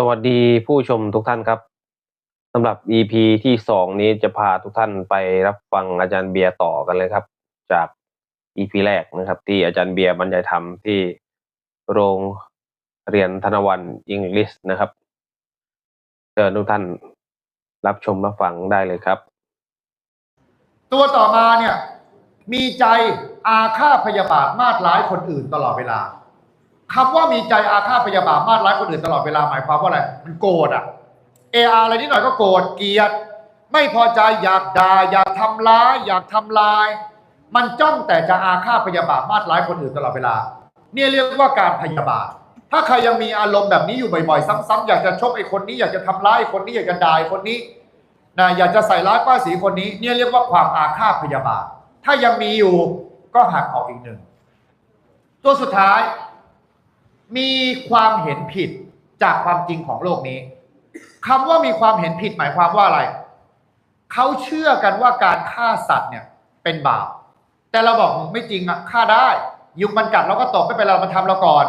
สวัสดีผู้ชมทุกท่านครับสำหรับ EP ที่สองนี้จะพาทุกท่านไปรับฟังอาจารย์เบียร์ต่อกันเลยครับ จาก EP แรกนะครับ ที่อาจารย์เบียร์บรรยายธรรมที่โรงเรียนธนวันอังกฤษนะครับเชิญทุกท่านรับชมรับฟังได้เลยครับ ตัวต่อมาเนี่ย มีใจอาฆาตพยาบาทมาดร้ายคนอื่นตลอดเวลา คำว่ามีใจอาฆาตพยาบาทมาดร้ายคนอื่นตลอดเวลาหมายความว่าอะไร มันโกรธอะเออาอะไรนิดหน่อยก็โกรธเกลียด ไม่พอใจอยากด่าอยากทำร้าย อยากทำลาย มันจ้องแต่จะอาฆาตพยาบาทมาดร้ายคนอื่นตลอดเวลา เนี่ยเรียกว่าการพยาบาท ถ้าใครยังมีอารมณ์แบบนี้อยู่บ่อยๆ ซ้ำๆอยากจะชกไอ้คนนี้อยากจะทำร้ายคนนี้อยากจะด่าคนนี้นะอยากจะใส่ร้ายป้าสีคนนี้ เนี่ยเรียกว่าความอาฆาตพยาบาท ถ้ายังมีอยู่ก็หักออกอีกหนึ่งตัวสุดท้าย มีความเห็นผิดจากความจริงของโลกนี้คำว่ามีความเห็นผิดหมายความว่าอะไร เขาเชื่อกันว่าการฆ่าสัตว์เนี่ยเป็นบาป แต่เราบอกไม่จริงอะฆ่าได้ ยุงมันกัดเราก็ตกไม่เป็นไรเรามาทำเราก่อน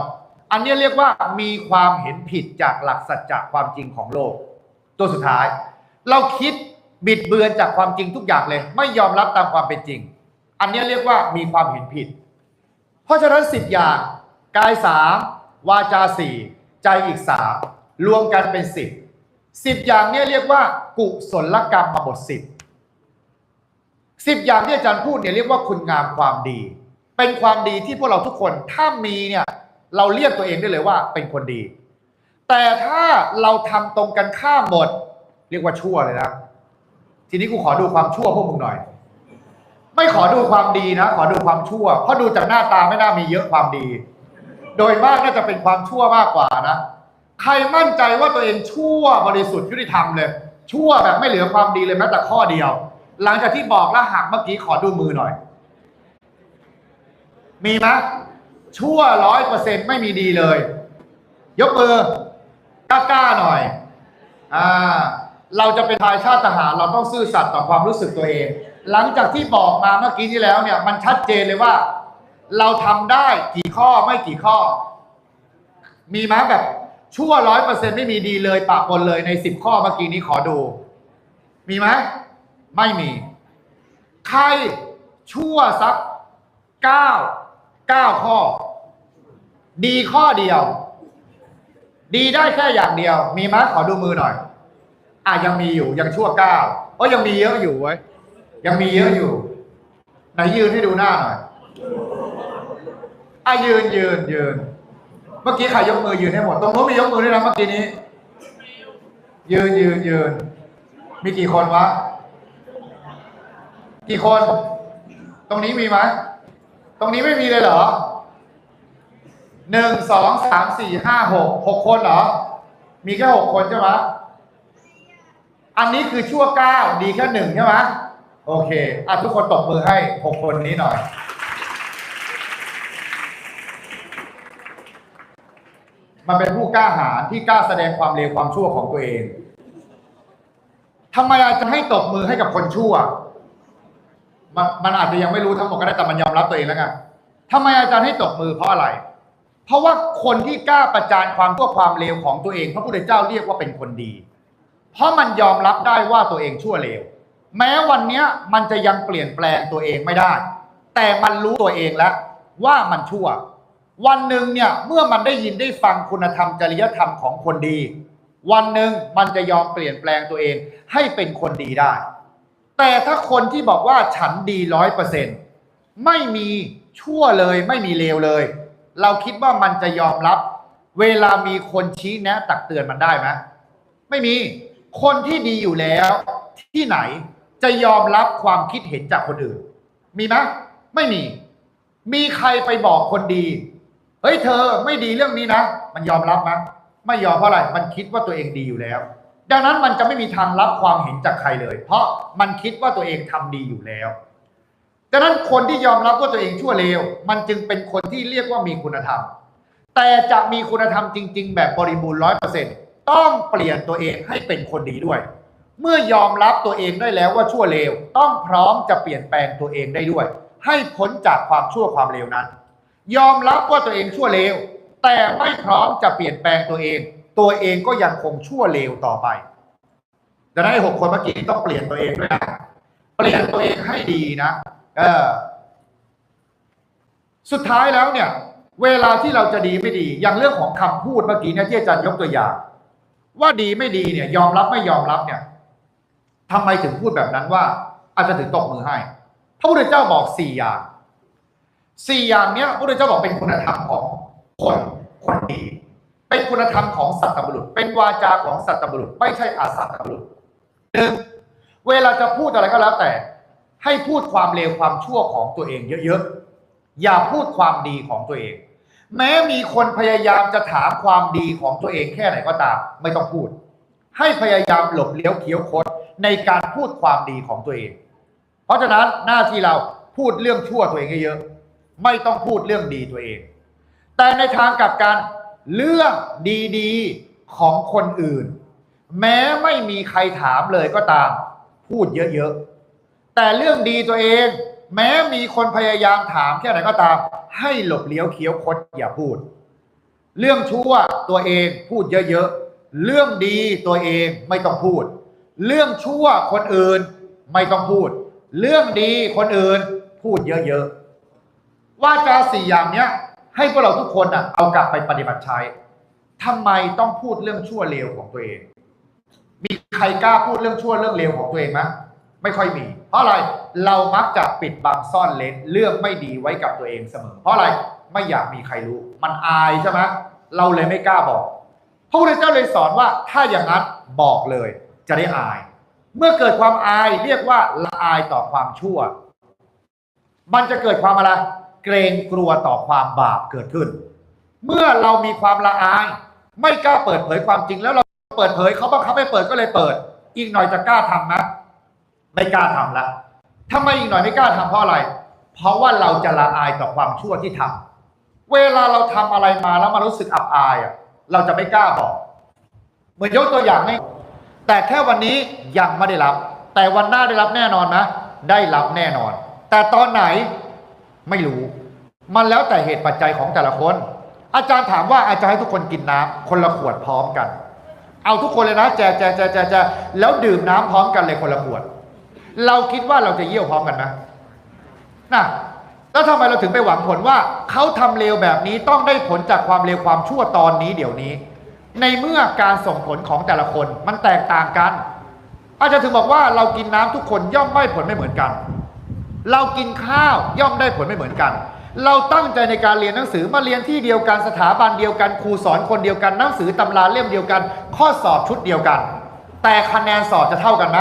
อันนี้เรียกว่ามีความเห็นผิดจากหลักสัจจะความจริงของโลก ตัวสุดท้าย เราคิดบิดเบือนจากความจริงทุกอย่างเลย ไม่ยอมรับตามความเป็นจริง อันนี้เรียกว่ามีความเห็นผิด เพราะฉะนั้นสิบอย่างกายสาม วาจาสี่ใจอีกสามรวมกันเป็นสิบสิบอย่างเนี้เรียกว่า กุศลกรรมมาบทสิบสิบอย่างที่อาจารย์พูดเนี่ยเรียกว่าคุณงามความดี เป็นความดีที่พวกเราทุกคนถ้ามีเนี่ยเราเรียกตัวเองได้เลยว่าเป็นคนดี แต่ถ้าเราทำตรงกันข้ามหมด เรียกว่าชั่วเลยนะทีนี้กูขอดูความชั่วพวกมึงหน่อย ไม่ขอดูความดีนะ ขอดูความชั่วเพราะดูจากหน้าตาไม่น่ามีเยอะความดี โดยมากน่าจะเป็นความชั่วมากกว่านะ ใครมั่นใจว่าตัวเองชั่วบริสุทธิ์ยุติธรรมเลย ชั่วแบบไม่เหลือความดีเลยแม้แต่ข้อเดียว หลังจากที่บอกแล้วหักเมื่อกี้ขอดูมือหน่อย มีไหมชั่วร้อยเปอร์เซ็นไม่มีดีเลย ยกมือกล้าๆหน่อย อ่า เราจะเป็นทายชาติทหารเราต้องซื่อสัตย์ต่อความรู้สึกตัวเอง หลังจากที่บอกมาเมื่อกี้ที่แล้วเนี่ย มันชัดเจนเลยว่า เราทำได้กี่ข้อไม่กี่ข้อ มีไหมแบบชั่วร้อยเปอร์เซ็นไม่มีดีเลยปะปนเลยในสิบข้อเมื่อกี้นี้ขอดู มีไหมไม่มี ใครชั่วสักเก้าเก้าข้อ ดีข้อเดียว ดีได้แค่อย่างเดียว มีไหมขอดูมือหน่อย อะยังมีอยู่ยังชั่วเก้าเพราะยังมีเยอะอยู่เว้ยยังมีเยอะอยู่ไหนยืนให้ดูหน้าหน่อย อะยืนยืนยืน เมื่อกี้ใครยกมือยืนให้หมด ตรงโน้นมียกมือด้วยนะเมื่อกี้นี้ ยืนยืนยืน มีกี่คนวะ กี่คน ตรงนี้มีไหมตรงนี้ไม่มีเลยเหรอหนึ่งสองสามสี่ห้าหกหกคนเหรอ มีแค่หกคนใช่ไหมอันนี้คือชั่วเก้าดีแค่หนึ่งใช่ไหมโอเคอะทุกคนตบมือให้หกคนนี้หน่อย มันเป็นผู้กล้าหาญที่กล้าแสดงความเลวความชั่วของตัวเองทำไมอาจจะให้ตบมือให้กับคนชั่ว มันมันอาจจะยังไม่รู้ทั้งหมดก็ได้แต่มันยอมรับตัวเองแล้วไงทำไมอาจารย์ให้ตบมือเพราะอะไร เพราะว่าคนที่กล้าประจานความชั่วความเลวของตัวเอง พระพุทธเจ้าเรียกว่าเป็นคนดี เพราะมันยอมรับได้ว่าตัวเองชั่วเลว แม้วันเนี้ยมันจะยังเปลี่ยนแปลงตัวเองไม่ได้ แต่มันรู้ตัวเองแล้วว่ามันชั่ว วันหนึ่งเนี่ยเมื่อมันได้ยินได้ฟังคุณธรรมจริยธรรมของคนดี วันหนึ่งมันจะยอมเปลี่ยนแปลงตัวเองให้เป็นคนดีได้ แต่ถ้าคนที่บอกว่าฉันดีร้อยเปอร์เซ็นต์ไม่มีชั่วเลยไม่มีเลวเลย เราคิดว่ามันจะยอมรับ เวลามีคนชี้แนะตักเตือนมันได้ไหมไม่มีคนที่ดีอยู่แล้วที่ไหนจะยอมรับความคิดเห็นจากคนอื่น มีไหมไม่มี มีใครไปบอกคนดี เฮ้ยเธอไม่ดีเรื่องนี้นะ มันยอมรับไหมไม่ยอมเพราะอะไรมันคิดว่าตัวเองดีอยู่แล้ว ดังนั้นมันจะไม่มีทางรับความเห็นจากใครเลย เพราะมันคิดว่าตัวเองทำดีอยู่แล้วดังนั้นคนที่ยอมรับว่าตัวเองชั่วเลวมันจึงเป็นคนที่เรียกว่ามีคุณธรรม แต่จะมีคุณธรรมจริง ๆ แบบบริบูรณ์ร้อยเปอร์เซ็นต้องเปลี่ยนตัวเองให้เป็นคนดีด้วย เมื่อยอมรับตัวเองได้แล้วว่าชั่วเลว ต้องพร้อมจะเปลี่ยนแปลงตัวเองได้ด้วย ให้พ้นจากความชั่วความเลวนั้น ยอมรับว่าตัวเองชั่วเลว แต่ไม่พร้อมจะเปลี่ยนแปลงตัวเอง ตัวเองก็ยังคงชั่วเลวต่อไปดังนั้นหกคนเมื่อกี้ต้องเปลี่ยนตัวเองด้วยนะเปลี่ยนตัวเองให้ดีนะเออสุดท้ายแล้วเนี่ย เวลาที่เราจะดีไม่ดี อย่างเรื่องของคำพูดเมื่อกี้เนี่ยที่อาจารย์ยกตัวอย่าง ว่าดีไม่ดีเนี่ย ยอมรับไม่ยอมรับเนี่ยทำไมถึงพูดแบบนั้นว่าอาจจะถึงตกมือให้พระพุทธเจ้าบอกสี่อย่าง สี่อย่างเนี้ยพระพุทธเจ้าบอกเป็นคุณธรรมของคนคนดีเป็นคุณธรรมของสัตบุรุษ เป็นวาจาของสัตบุรุษ ไม่ใช่อาสัตบุรุษหนึ่งเวลาจะพูดอะไรก็แล้วแต่ ให้พูดความเลวความชั่วของตัวเองเยอะๆอย่าพูดความดีของตัวเอง แม้มีคนพยายามจะถามความดีของตัวเองแค่ไหนก็ตาม ไม่ต้องพูด ให้พยายามหลบเลี้ยวเคี้ยวคดในการพูดความดีของตัวเอง เพราะฉะนั้นหน้าที่เราพูดเรื่องชั่วตัวเองเยอะๆ ไม่ต้องพูดเรื่องดีตัวเอง แต่ในทางกลับกันเรื่องดีๆของคนอื่น แม้ไม่มีใครถามเลยก็ตาม พูดเยอะๆ แต่เรื่องดีตัวเอง แม้มีคนพยายามถามแค่ไหนก็ตาม ให้หลบเลี้ยวเคี้ยวคดอย่าพูด เรื่องชั่วตัวเองพูดเยอะๆ เรื่องดีตัวเองไม่ต้องพูด เรื่องชั่วคนอื่นไม่ต้องพูด เรื่องดีคนอื่นพูดเยอะๆ ว่าจาสี่อย่างเนี้ย ให้พวกเราทุกคนอะเอากลับไปปฏิบัติใช้ทำไมต้องพูดเรื่องชั่วเลวของตัวเอง มีใครกล้าพูดเรื่องชั่วเรื่องเลวของตัวเองไหมไม่ค่อยมี เพราะอะไร เรามักจะปิดบังซ่อนเลนเรื่องไม่ดีไว้กับตัวเองเสมอ เพราะอะไร ไม่อยากมีใครรู้ มันอายใช่ไหมเราเลยไม่กล้าบอก พระพุทธเจ้าเลยสอนว่า ถ้าอย่างนั้นบอกเลย จะได้อาย เมื่อเกิดความอายเรียกว่าละอายต่อความชั่ว มันจะเกิดความอะไร เกรงกลัวต่อความบาปเกิดขึ้น เมื่อเรามีความละอาย ไม่กล้าเปิดเผยความจริงแล้วเราเปิดเผยเขาบังคับให้เปิดก็เลยเปิด อีกหน่อยจะกล้าทำไหมไม่กล้าทำละทำไมอีกหน่อยไม่กล้าทำเพราะอะไร เพราะว่าเราจะละอายต่อความชั่วที่ทำเวลาเราทำอะไรมาแล้วมันรู้สึกอับอายอะเราจะไม่กล้าบอก เหมือนยกตัวอย่างให้แต่แค่วันนี้ยังไม่ได้รับ แต่วันหน้าได้รับแน่นอนนะ ได้รับแน่นอน แต่ตอนไหน ไม่รู้ มันแล้วแต่เหตุปัจจัยของแต่ละคน อาจารย์ถามว่าอาจารย์ให้ทุกคนกินน้ำคนละขวดพร้อมกัน เอาทุกคนเลยนะแจกแจกแจกแจกแจแล้วดื่มน้ำพร้อมกันเลยคนละขวด เราคิดว่าเราจะเยี่ยวพร้อมกันไหมนะแล้วทำไมเราถึงไปหวังผลว่าเขาทำเลวแบบนี้ต้องได้ผลจากความเลวความชั่วตอนนี้เดี๋ยวนี้ ในเมื่อการส่งผลของแต่ละคนมันแตกต่างกัน อาจารย์ถึงบอกว่าเรากินน้ำทุกคนย่อมได้ผลไม่เหมือนกัน เรากินข้าวย่อมได้ผลไม่เหมือนกัน เราตั้งใจในการเรียนหนังสือมาเรียนที่เดียวกันสถาบันเดียวกันครูสอนคนเดียวกันหนังสือตำราเล่มเดียวกัน ข้อสอบชุดเดียวกัน แต่คะแนนสอบจะเท่ากันไหม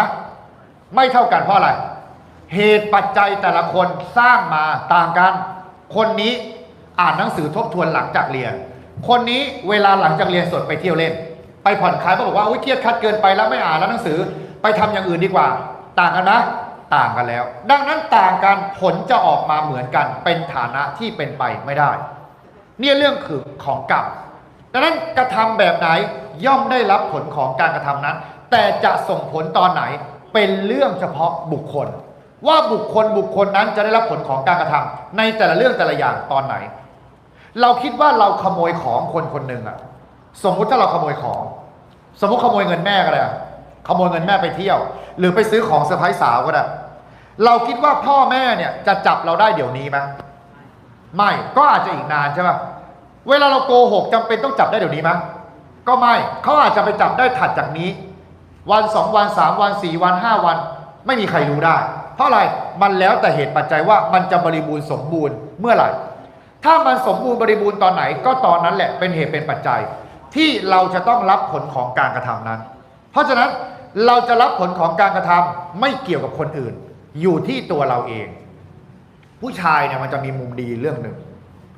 ไม่เท่ากันเพราะอะไร เหตุปัจจัยแต่ละคนสร้างมาต่างกัน คนนี้อ่านหนังสือทบทวนหลังจากเรียน คนนี้เวลาหลังจากเรียนสดไปเที่ยวเล่น ไปผ่อนคลายเขาบอกว่าโอ้ยเครียดคัดเกินไปแล้วไม่อ่านแล้วหนังสือไปทำอย่างอื่นดีกว่า ต่างกันนะ ต่างกันแล้ว ดังนั้นต่างกันผลจะออกมาเหมือนกัน เป็นฐานะที่เป็นไปไม่ได้ เนี่ยเรื่องคือของกรรมดังนั้นกระทำแบบไหนย่อมได้รับผลของการกระทำนั้น แต่จะส่งผลตอนไหนเป็นเรื่องเฉพาะบุคคล ว่าบุคคลบุคคลนั้นจะได้รับผลของการกระทำในแต่ละเรื่องแต่ละอย่างตอนไหน เราคิดว่าเราขโมยของคนคนหนึ่งอะสมมุติถ้าเราขโมยของ สมมุติขโมยเงินแม่ก็ได้ขโมยเงินแม่ไปเที่ยว หรือไปซื้อของเซอร์ไพรส์สาวก็ได้ เราคิดว่าพ่อแม่เนี่ยจะจับเราได้เดี๋ยวนี้ไหมไม่ก็อาจจะอีกนานใช่ไหมเวลาเราโกหกจำเป็นต้องจับได้เดี๋ยวนี้ไหมก็ไม่เขาอาจจะไปจับได้ถัดจากนี้ วันสองวันสามวันสี่วันห้าวัน ไม่มีใครรู้ได้ เพราะอะไรมันแล้วแต่เหตุปัจจัยว่ามันจะบริบูรณ์สมบูรณ์เมื่อไหร่ถ้ามันสมบูรณ์บริบูรณ์ตอนไหนก็ตอนนั้นแหละเป็นเหตุเป็นปัจจัย ที่เราจะต้องรับผลของการกระทำนั้น เพราะฉะนั้นเราจะรับผลของการกระทำไม่เกี่ยวกับคนอื่น อยู่ที่ตัวเราเอง ผู้ชายเนี่ยมันจะมีมุมดีเรื่องหนึ่ง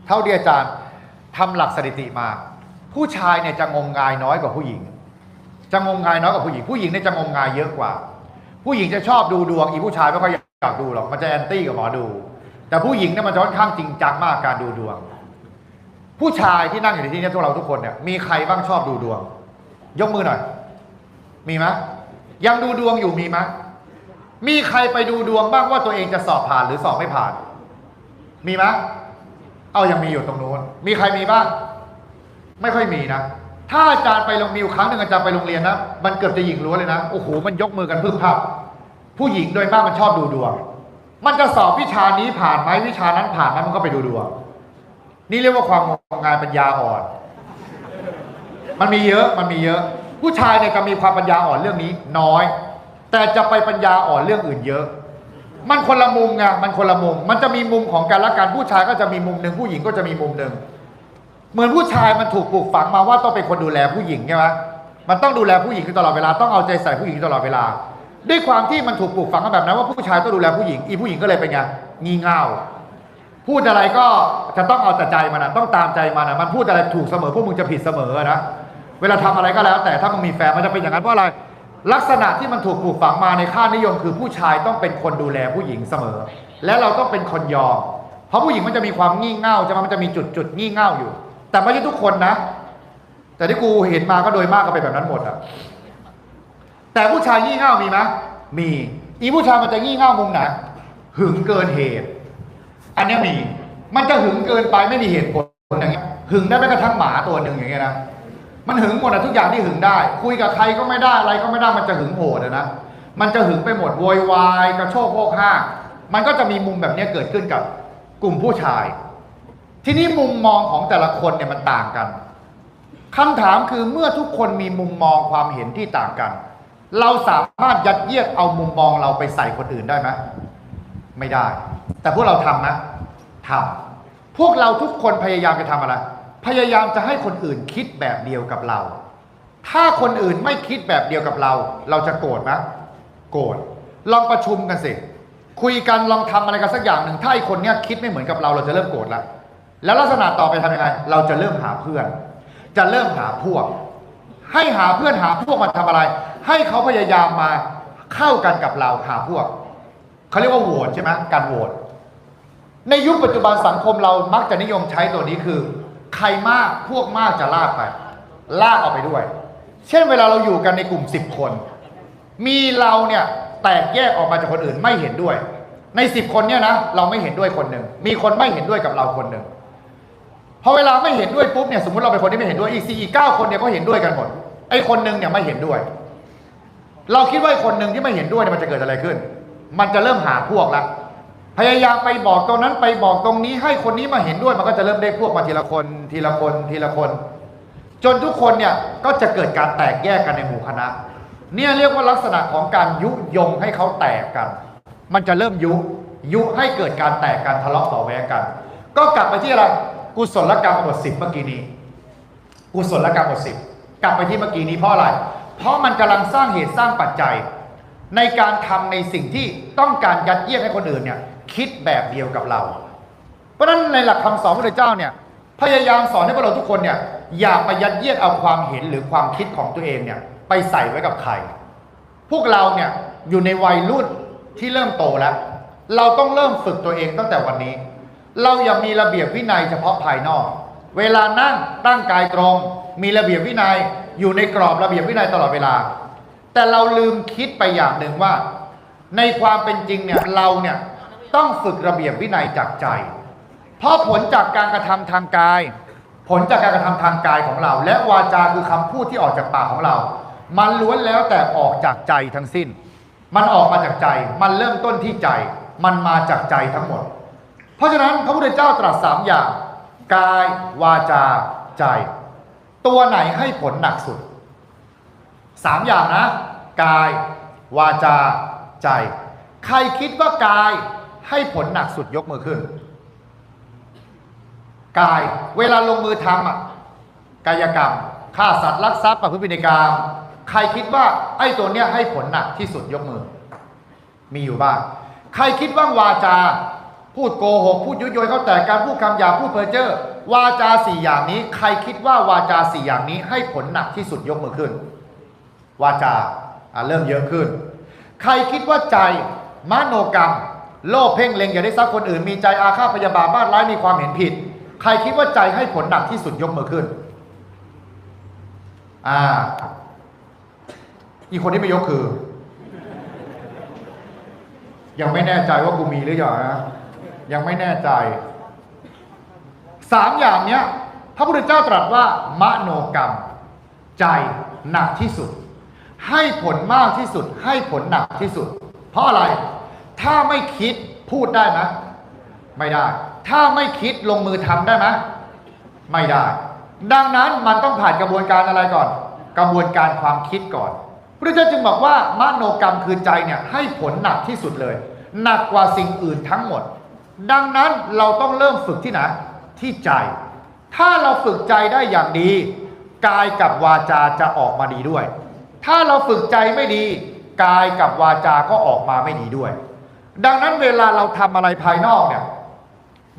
เท่าที่อาจารย์ทำหลักสถิติมา ผู้ชายเนี่ยจะงมงายน้อยกว่าผู้หญิง จะงมงายน้อยกว่าผู้หญิง ผู้หญิงเนี่ยจะงมงายเยอะกว่า ผู้หญิงจะชอบดูดวงอีผู้ชายไม่ค่อยอยากดูหรอกมันจะแอนตี้กับหมอดู แต่ผู้หญิงเนี่ยมันจะค่อนข้างจริงจังมากการดูดวง ผู้ชายที่นั่งอยู่ในที่นี้พวกเราทุกคนเนี่ยมีใครบ้างชอบดูดวง ยกมือหน่อย มีไหมยังดูดวงอยู่มีไหม มีใครไปดูดวงบ้างว่าตัวเองจะสอบผ่านหรือสอบไม่ผ่าน มีไหมเอายังมีอยู่ตรงนู้น มีใครมีบ้าง ไม่ค่อยมีนะ ถ้าอาจารย์ไปโรงมิวครั้งหนึ่งอาจารย์ไปโรงเรียนนะ มันเกือบจะหญิงล้วนเลยนะ โอ้โห มันยกมือกันพึบพับ ผู้หญิงโดยมากมันชอบดูดวง มันจะสอบวิชานี้ผ่านไหมวิชานั้นผ่านไหมมันก็ไปดูดวง นี่เรียกว่าความงมงายปัญญาอ่อน มันมีเยอะ มันมีเยอะ ผู้ชายเนี่ยจะมีความปัญญาอ่อนเรื่องนี้ น้อย แต่จะไปปัญญาอ่อนเรื่องอื่นเยอะ มันคนละมุมไงมันคนละมุม มันจะมีมุมของการละกันผู้ชายก็จะมีมุมหนึ่งผู้หญิงก็จะมีมุมหนึ่งเหมือนผู้ชายมันถูกปลูกฝังมาว่าต้องเป็นคนดูแลผู้หญิงใช่ไหมมันต้องดูแลผู้หญิงตลอดเวลาต้องเอาใจใส่ผู้หญิงตลอดเวลา ด้วยความที่มันถูกปลูกฝังมาแบบนั้นว่าผู้ชายต้องดูแลผู้หญิง อีผู้หญิงก็เลยเป็นไงงี่เง่าพูดอะไรก็จะต้องเอาแต่ใจมันนะต้องตามใจมันนะมันพูดอะไรถูกเสมอพวกมึงจะผิดเสมอนะเวลาทำอะไรก็แล้ว แต่ถ้ามึงมีแฟนมันจะเป็นอย่างนั้นเพราะอะไร ลักษณะที่มันถูกปลูกฝังมาในค่านิยม คือผู้ชายต้องเป็นคนดูแลผู้หญิงเสมอ และเราต้องเป็นคนยอม เพราะผู้หญิงมันจะมีความงี่เง่าจะมันจะมีจุดจุดงี่เง่าอยู่ แต่ไม่ใช่ทุกคนนะ แต่ที่กูเห็นมาก็โดยมากก็เป็นแบบนั้นหมดอะแต่ผู้ชายงี่เง่ามีไหมมี อีผู้ชายมันจะงี่เง่ามุมไหนหึงเกินเหตุ อันนี้มี มันจะหึงเกินไปไม่มีเหตุผลอย่างเงี้ยหึงได้แม้กระทั่งหมาตัวหนึ่งอย่างเงี้ยนะ มันหึงหมดอะทุกอย่างที่หึงได้ คุยกับใครก็ไม่ได้อะไรก็ไม่ได้มันจะหึงโหดอะนะมันจะหึงไปหมดโวยวายกระโชกโคกห้ามันก็จะมีมุมแบบนี้เกิดขึ้นกับกลุ่มผู้ชาย ทีนี้มุมมองของแต่ละคนเนี่ยมันต่างกันคำถามคือเมื่อทุกคนมีมุมมองความเห็นที่ต่างกัน เราสามารถยัดเยียดเอามุมมองเราไปใส่คนอื่นได้ไหมไม่ได้ แต่พวกเราทำนะทำพวกเราทุกคนพยายามจะทำอะไร พยายามจะให้คนอื่นคิดแบบเดียวกับเรา ถ้าคนอื่นไม่คิดแบบเดียวกับเรา เราจะโกรธไหมโกรธลองประชุมกันสิ คุยกันลองทำอะไรกันสักอย่างหนึ่งถ้าไอคนเนี้ยคิดไม่เหมือนกับเราเราจะเริ่มโกรธละแล้วลักษณะต่อไปทำยังไง เราจะเริ่มหาเพื่อน จะเริ่มหาพวก ให้หาเพื่อนหาพวกมาทำอะไร ให้เขาพยายามมาเข้ากันกับเราหาพวกเขาเรียกว่าโหวตใช่ไหมการโหวตในยุคปัจจุบันสังคมเรามักจะนิยมใช้ตัวนี้คือ ใครมากพวกมากจะลากไป ลากเอาไปด้วย เช่นเวลาเราอยู่กันในกลุ่มสิบคน มีเราเนี่ยแตกแยกออกมาจากคนอื่นไม่เห็นด้วย ในสิบคนเนี่ยนะเราไม่เห็นด้วยคนหนึ่งมีคนไม่เห็นด้วยกับเราคนหนึ่งพอเวลาไม่เห็นด้วยปุ๊บเนี่ยสมมติเราเป็นคนที่ไม่เห็นด้วยอีกสี่อีกเก้าคนเนี่ยก็เห็นด้วยกันหมดไอ้คนหนึ่งเนี่ยไม่เห็นด้วย เราคิดว่าไอ้คนหนึ่งที่ไม่เห็นด้วยเนี่ยมันจะเกิดอะไรขึ้น มันจะเริ่มหาพวกละ พยายามไปบอกตรงนั้นไปบอกตรงนี้ ให้คนนี้มาเห็นด้วยมันก็จะเริ่มได้พวกมาทีละคนทีละคนทีละคน จนทุกคนเนี่ยก็จะเกิดการแตกแยกกันในหมู่คณะ เนี่ยเรียกว่าลักษณะของการยุยงให้เขาแตกกัน มันจะเริ่มยุยุให้เกิดการแตกกันทะเลาะเบาะแวงกัน ก็กลับไปที่อะไรกุศลกรรมบทสิบเมื่อกี้นี้กุศลกรรมบทสิบกลับไปที่เมื่อกี้นี้เพราะอะไร เพราะมันกำลังสร้างเหตุสร้างปัจจัย ในการทำในสิ่งที่ต้องการยัดเยียดให้คนอื่นเนี่ย คิดแบบเดียวกับเรา เพราะฉะนั้นในหลักคำสอนพระเจ้าเนี่ยพยายามสอนให้พวกเราทุกคนเนี่ยอย่าไปยัดเยียดเอาความเห็นหรือความคิดของตัวเองเนี่ยไปใส่ไว้กับใคร พวกเราเนี่ยอยู่ในวัยรุ่นที่เริ่มโตแล้ว เราต้องเริ่มฝึกตัวเองตั้งแต่วันนี้ เราอย่ามีระเบียบวินัยเฉพาะภายนอก เวลานั่งตั้งกายตรง มีระเบียบวินัยอยู่ในกรอบระเบียบวินัยตลอดเวลา แต่เราลืมคิดไปอย่างหนึ่งว่า ในความเป็นจริงเนี่ยเราเนี่ย ต้องฝึกระเบียบวินัยจากใจ เพราะผลจากการกระทำทางกาย ผลจากการกระทำทางกายของเรา และวาจาคือคำพูดที่ออกจากปากของเรา มันล้วนแล้วแต่ออกจากใจทั้งสิ้น มันออกมาจากใจ มันเริ่มต้นที่ใจ มันมาจากใจทั้งหมด เพราะฉะนั้นพระพุทธเจ้าตรัสสามอย่าง กาย วาจา ใจ ตัวไหนให้ผลหนักสุดสามอย่างนะ กาย วาจา ใจ ใครคิดว่ากาย ให้ผลหนักสุดยกมือขึ้น กายเวลาลงมือทำอะกายกรรมฆ่าสัตว์ลักทรัพย์ประพฤติผิดในกรรมใครคิดว่าไอ้ตัวเนี้ยให้ผลหนักที่สุดยกมือ มีอยู่บ้าง ใครคิดว่าวาจา พูดโกหก พูดยุยยเขาแต่การพูดคำหยาพูดเพ้อเจ้อวาจาสี่อย่างนี้ ใครคิดว่าวาจาสี่อย่างนี้ ให้ผลหนักที่สุดยกมือขึ้น วาจาเริ่มเยอะขึ้น ใครคิดว่าใจมโนกรรม โลภเพ่งเล็งอย่าได้ทรัพย์คนอื่น มีใจอาฆาตพยาบาทบ้านร้ายมีความเห็นผิด ใครคิดว่าใจให้ผลหนักที่สุดยกมือขึ้น อ่า อีกคนที่ไม่ยกคือ ยังไม่แน่ใจว่ากูมีหรือยังนะยังไม่แน่ใจสามอย่างเนี้ยพระพุทธเจ้าตรัสว่ามโนกรรม ใจหนักที่สุด ให้ผลมากที่สุด ให้ผลหนักที่สุด เพราะอะไร ถ้าไม่คิดพูดได้ไหมไม่ได้ ถ้าไม่คิดลงมือทำได้ไหมไม่ได้ ดังนั้นมันต้องผ่านกระบวนการอะไรก่อน กระบวนการความคิดก่อนพระเจ้าจึงบอกว่ามโนกรรมคือใจเนี่ยให้ผลหนักที่สุดเลย หนักกว่าสิ่งอื่นทั้งหมด ดังนั้นเราต้องเริ่มฝึกที่ไหนที่ใจ ถ้าเราฝึกใจได้อย่างดีกายกับวาจาจะออกมาดีด้วย ถ้าเราฝึกใจไม่ดี กายกับวาจาก็ออกมาไม่ดีด้วย ดังนั้นเวลาเราทำอะไรภายนอกเนี่ย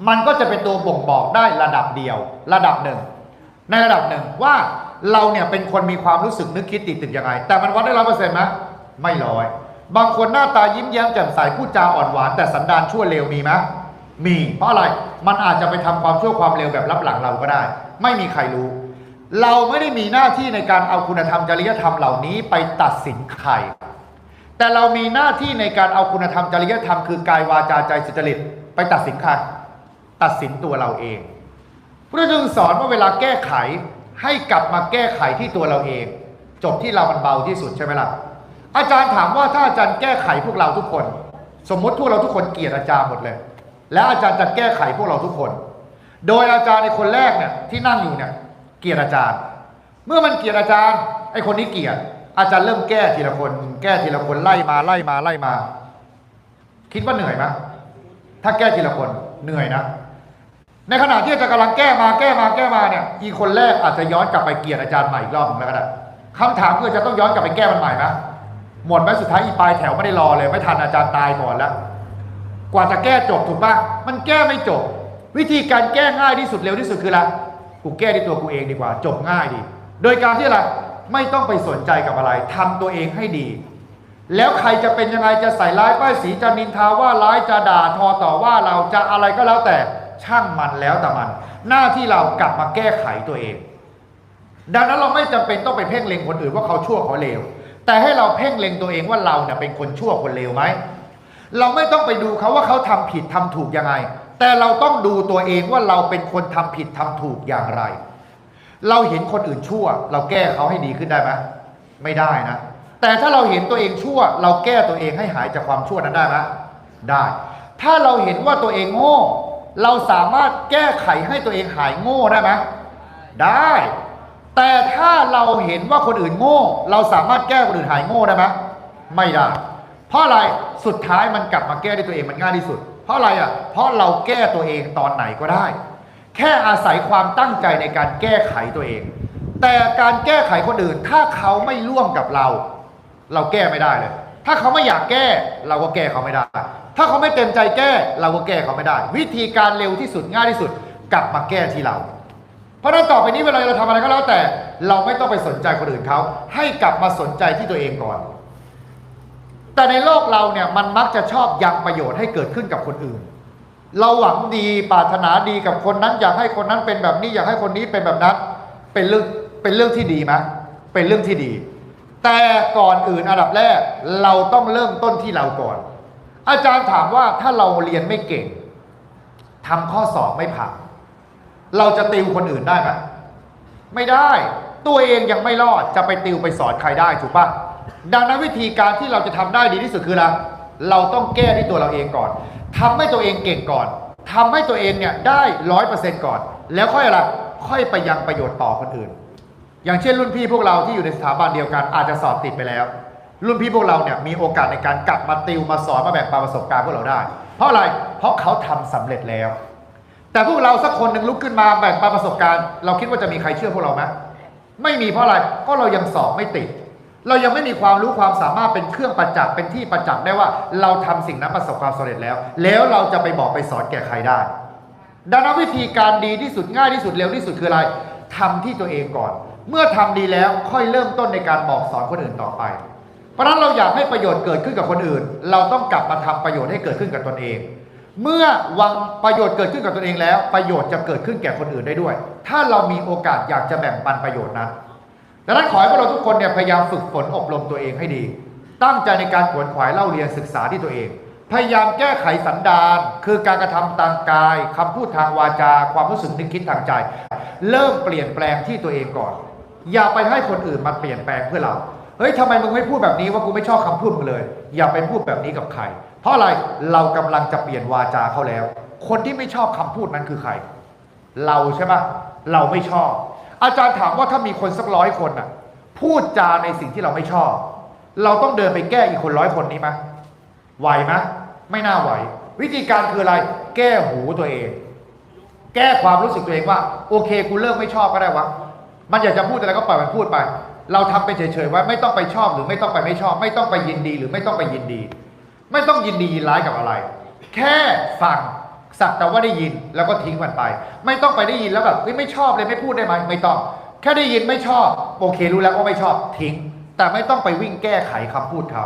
มันก็จะเป็นตัวบ่งบอกได้ระดับเดียว ระดับหนึ่ง ในระดับหนึ่งว่าเราเนี่ยเป็นคนมีความรู้สึกนึกคิดติดติดยังไง แต่มันวัดได้ร้อยเปอร์เซ็นต์ไหมไม่ร้อยบางคนหน้าตายิ้มแย้มแจ่มใสพูดจาอ่อนหวานแต่สันดานชั่วเลวมีไหมมีเพราะอะไรมันอาจจะไปทำความชั่วความเลวแบบลับหลังเราก็ได้ ไม่มีใครรู้ เราไม่ได้มีหน้าที่ในการเอาคุณธรรมจริยธรรมเหล่านี้ไปตัดสินใคร แต่เรามีหน้าที่ในการเอาคุณธรรมจริยธรรมคือกายวาจาใจสุจริตไปตัดสินใครตัดสินตัวเราเองพระจึงสอนว่าเวลาแก้ไขให้กลับมาแก้ไขที่ตัวเราเอง จบที่เรามันเบาที่สุดใช่ไหมล่ะอาจารย์ถามว่าถ้าอาจารย์แก้ไขพวกเราทุกคน สมมติพวกเราทุกคนเกลียดอาจารย์หมดเลย แล้วอาจารย์จะแก้ไขพวกเราทุกคน โดยอาจารย์ในคนแรกเนี่ยที่นั่งอยู่เนี่ยเกลียดอาจารย์ เมื่อมันเกลียดอาจารย์ไอคนนี้เกลียด อาจารย์เริ่มแก้ทีละคน แก้ทีละคนไล่มาไล่มาไล่มา คิดว่าเหนื่อยไหมถ้าแก้ทีละคนเหนื่อยนะ ในขณะที่อาจารย์กำลังแก้มาแก้มาแก้มาเนี่ยอีคนแรกอาจจะย้อนกลับไปเกลียดอาจารย์ใหม่อีกรอบหนึงแล้วก็ได้คำถามคือจะต้องย้อนกลับไปแก้มันใหม่ไหมหมดไหมสุดท้ายอีปลายแถวไม่ได้รอเลย ไม่ทันอาจารย์ตายก่อนแล้วกว่าจะแก้จบถูกปะมันแก้ไม่จบ วิธีการแก้ง่ายที่สุดเร็วที่สุดคืออะไรกูแก้ที่ตัวกูเองดีกว่า จบง่ายดี โดยการที่อะไร ไม่ต้องไปสนใจกับอะไรทำตัวเองให้ดี แล้วใครจะเป็นยังไงจะใส่ร้ายป้ายสีจะนินทาว่าร้ายจะด่าทอต่อว่าเราจะอะไรก็แล้วแต่ช่างมันแล้วแต่มัน หน้าที่เรากลับมาแก้ไขตัวเอง ดังนั้นเราไม่จำเป็นต้องไปเพ่งเล็งคนอื่นว่าเขาชั่วเขาเลวแต่ให้เราเพ่งเล็งตัวเองว่าเราเนี่ยเป็นคนชั่วคนเลวไหมเราไม่ต้องไปดูเขาว่าเขาทำผิดทำถูกยังไง แต่เราต้องดูตัวเองว่าเราเป็นคนทำผิดทำถูกอย่างไร เราเห็นคนอื่นชั่ว เราแก้เขาให้ดีขึ้นได้ไหมไม่ได้นะ แต่ถ้าเราเห็นตัวเองชั่ว เราแก้ตัวเองให้หายจากความชั่วนั้นได้ไหมได้ ถ้าเราเห็นว่าตัวเองโง่ เราสามารถแก้ไขให้ตัวเองหายโง่ได้ไหมได้ แต่ถ้าเราเห็นว่าคนอื่นโง่ เราสามารถแก้คนอื่นหายโง่ได้ไหมไม่ได้ เพราะอะไรสุดท้ายมันกลับมาแก้ด้วยตัวเองมันง่ายที่สุด เพราะอะไรอะ เพราะเราแก้ตัวเองตอนไหนก็ได้ แค่อาศัยความตั้งใจในการแก้ไขตัวเอง แต่การแก้ไขคนอื่น ถ้าเขาไม่ร่วมกับเรา เราแก้ไม่ได้เลย ถ้าเขาไม่อยากแก้ เราก็แก้เขาไม่ได้ ถ้าเขาไม่เต็มใจแก้ เราก็แก้เขาไม่ได้ วิธีการเร็วที่สุดง่ายที่สุด กลับมาแก้ที่เรา เพราะนั้นต่อไปนี้เวลาเราทำอะไรก็แล้วแต่ เราไม่ต้องไปสนใจคนอื่นเขาให้กลับมาสนใจที่ตัวเองก่อน แต่ในโลกเราเนี่ยมันมักจะชอบยังประโยชน์ให้เกิดขึ้นกับคนอื่น เราหวังดีปรารถนาดีกับคนนั้น อยากให้คนนั้นเป็นแบบนี้ อยากให้คนนี้เป็นแบบนั้น เป็นเรื่องเป็นเรื่องที่ดีไหมเป็นเรื่องที่ดี แต่ก่อนอื่นอันดับแรก เราต้องเริ่มต้นที่เราก่อน อาจารย์ถามว่าถ้าเราเรียนไม่เก่งทำข้อสอบไม่ผ่านเราจะติวคนอื่นได้ไหมไม่ได้ ตัวเองยังไม่รอดจะไปติวไปสอนใครได้ถูกปะดังนั้นวิธีการที่เราจะทำได้ดีที่สุดคืออะไรเราต้องแก้ที่ตัวเราเองก่อน ทำให้ตัวเองเก่งก่อนทำให้ตัวเองเนี่ยได้ร้อยเปอร์เซ็นต์ก่อน แล้วค่อยอะไรค่อยไปยังประโยชน์ต่อคนอื่น อย่างเช่นรุ่นพี่พวกเราที่อยู่ในสถาบันเดียวกันอาจจะสอบติดไปแล้ว รุ่นพี่พวกเราเนี่ยมีโอกาสในการกลับมาติวมาสอนมาแบ่งปันประสบการณ์พวกเราได้ เพราะอะไรเพราะเขาทำสำเร็จแล้ว แต่พวกเราสักคนหนึ่งลุกขึ้นมาแบ่งปันประสบการณ์ เราคิดว่าจะมีใครเชื่อพวกเราไหมไม่มีเพราะอะไรก็เรายังสอบไม่ติด เรายังไม่มีความรู้ความสามารถเป็นเครื่องประจักษ์เป็นที่ประจักษ์ได้ว่า เราทำสิ่งนั้นประสบความสำเร็จแล้ว แล้วเราจะไปบอกไปสอนแก่ใครได้ ดังนั้นวิธีการดีที่สุดง่ายที่สุดเร็วที่สุดคืออะไรทำที่ตัวเองก่อน เมื่อทำดีแล้วค่อยเริ่มต้นในการบอกสอนคนอื่นต่อไป เพราะนั้นเราอยากให้ประโยชน์เกิดขึ้นกับคนอื่น เราต้องกลับมาทำประโยชน์ให้เกิดขึ้นกับตนเอง เมื่อวังประโยชน์เกิดขึ้นกับตนเองแล้ว ประโยชน์จะเกิดขึ้นแก่คนอื่นได้ด้วย ถ้าเรามีโอกาสอยากจะแบ่งปันประโยชน์นั้น ดังนั้นขอให้พวกเราทุกคนเนี่ยพยายามฝึกฝนอบรมตัวเองให้ดี ตั้งใจในการขวนขวายเล่าเรียนศึกษาที่ตัวเอง พยายามแก้ไขสันดาน คือการกระทำทางกายคำพูดทางวาจา ความรู้สึกนึกคิดทางใจ เริ่มเปลี่ยนแปลงที่ตัวเองก่อน อย่าไปให้คนอื่นมาเปลี่ยนแปลงเพื่อเราเฮ้ยทำไมมึงไม่พูดแบบนี้ว่ากูไม่ชอบคำพูดมึงเลย อย่าไปพูดแบบนี้กับใคร เพราะอะไรเรากำลังจะเปลี่ยนวาจาเขาแล้ว คนที่ไม่ชอบคำพูดนั้นคือใคร เราใช่ปะเราไม่ชอบ อาจารย์ถามว่าถ้ามีคนสักร้อยคนน่ะ พูดจาในสิ่งที่เราไม่ชอบ เราต้องเดินไปแก้อีกคนร้อยคนนี้ไหมไหวไหมไม่น่าไหว วิธีการคืออะไร แก้หูตัวเอง แก้ความรู้สึกตัวเองว่า โอเคกูเลิกไม่ชอบก็ได้วะมันอยากจะพูดอะไรก็ปล่อยมันพูดไป เราทำไปเฉยๆว่าไม่ต้องไปชอบหรือไม่ต้องไปไม่ชอบ ไม่ต้องไปยินดีหรือไม่ต้องไปยินดี ไม่ต้องยินดียินร้ายกับอะไร แค่ฟัง สักแต่ว่าได้ยินแล้วก็ทิ้งมันไป ไม่ต้องไปได้ยินแล้วแบบไม่ชอบเลยไม่พูดได้ไหมไม่ต้อง แค่ได้ยินไม่ชอบ โอเครู้แล้วว่าไม่ชอบทิ้ง แต่ไม่ต้องไปวิ่งแก้ไขคำพูดเขา